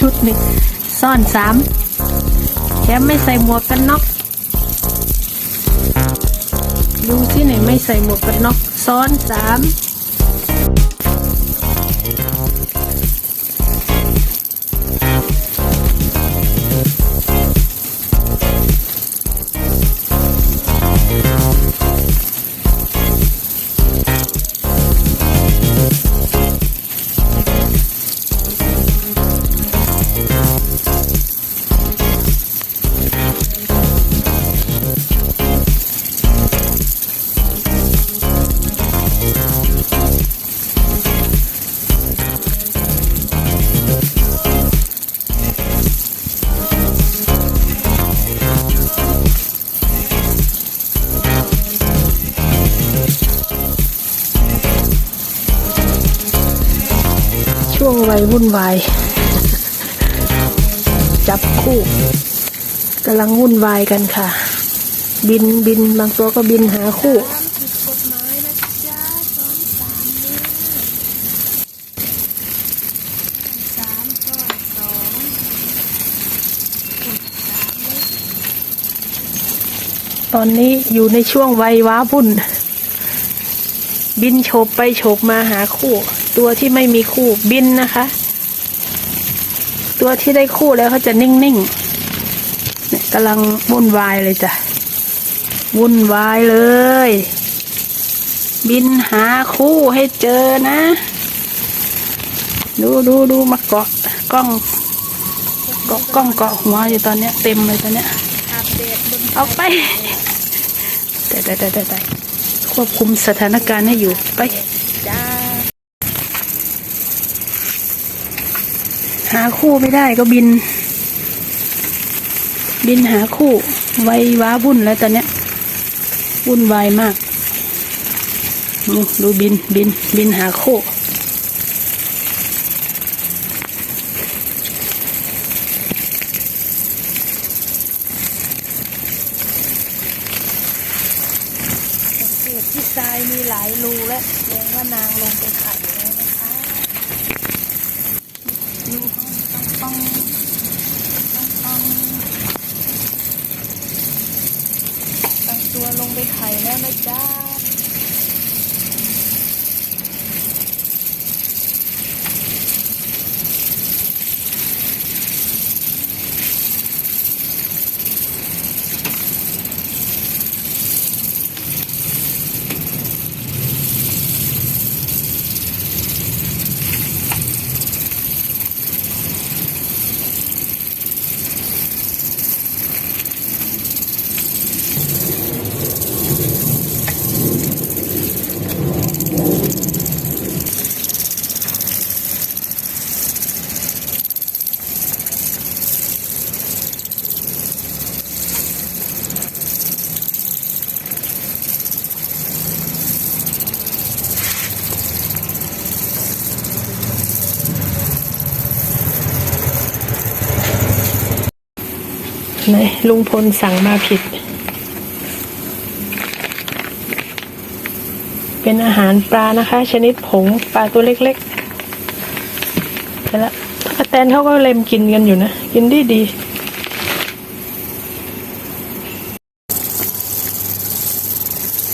ชุดนี่ซ่อนสามแถมไม่ใส่หมวกกันน็อกดูที่ไหนไม่ใส่หมวกกันน็อกซ้อนสาม วุ่นวาย จับคู่กำลังวุ่นวายกันค่ะ บินบินบางตัวก็บินหาคู่ตอนนี้อยู่ในช่วงวัยว้าวุ่น บินโฉบไปโฉบมาหาคู่ ตัวที่ไม่มีคู่บินนะคะ ตัวที่ได้คู่แล้วเขาจะนิ่งๆเนี่ยกำลังวุ่นวายเลยจ้ะวุ่นวายเลย บินหาคู่ให้เจอนะ ดูดูดูมาเกาะกล้องเกาะกล้องเกาะหัวอยู่ตอนเนี้ย เต็มเลยตอนเนี้ยอัปเดตบนเอาไปแต่แต่แต่แต่แต่ควบคุมสถานการณ์ให้อยู่ไป จ้า หาคู่ไม่ได้ก็บิน บินหาคู่ไวว้าวุ่นแล้วตอนเนี้ยวุ่นวายมากดูดูบินบินบินหาคู่ที่ทรายมีหลายรูแล้วแสดงว่านางลงไปไข่แล้วนะคะรูต้องต้องต้องต้องบาง ตัวลงไปไข่แล้วนะจ๊ะ ไหนลุงพลสั่งมาผิด เป็นอาหารปลานะคะ ชนิดผงปลาตัวเล็กๆไปละตะกแตนเขาก็เล็มกินกันอยู่นะ กินดีดีๆ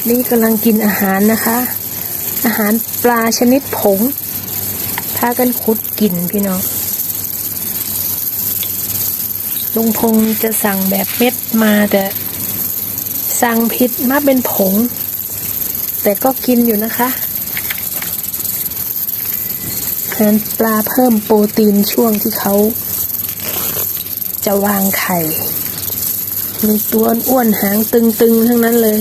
นี่กำลังกินอาหารนะคะ อาหารปลาชนิดผงพากันขุดกินพี่น้อง ลุงพงษ์จะสั่งแบบเม็ดมาแต่สั่งผิดมาเป็นผง แต่ก็กินอยู่นะคะอาหารปลาเพิ่มโปรตีนช่วงที่เขา จะวางไข่ มีตัวอ้วนหางตึงๆ ทั้งนั้นเลย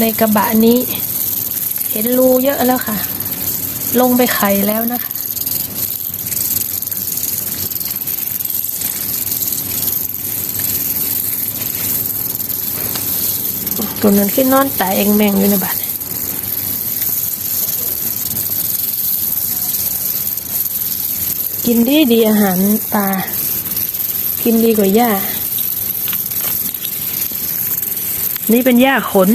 ในกระบะนี้ เห็นรูเยอะแล้วค่ะ ลงไปไข่แล้วนะคะ ตัวนั้นขึ้นนอนตายเองแมงอยู่ในบ้านกินดีดีอาหารปลา กินดีกว่าหญ้า นี่เป็นหญ้าขน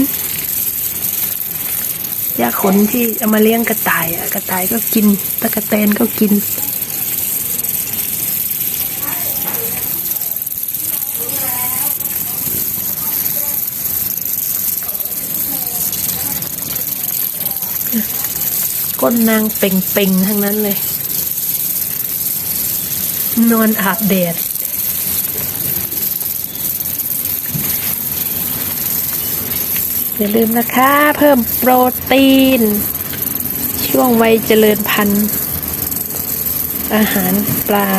หญ้าขนที่เอามาเลี้ยงกระต่ายอะกระต่ายก็กินตะกะแตนก็กิน ก้นนางเป่งๆ ทั้งนั้นเลย นอนอาบแดดอย่าลืมนะคะ เพิ่มโปรตีน ช่วงวัยเจริญพันธุ์ อาหารปลา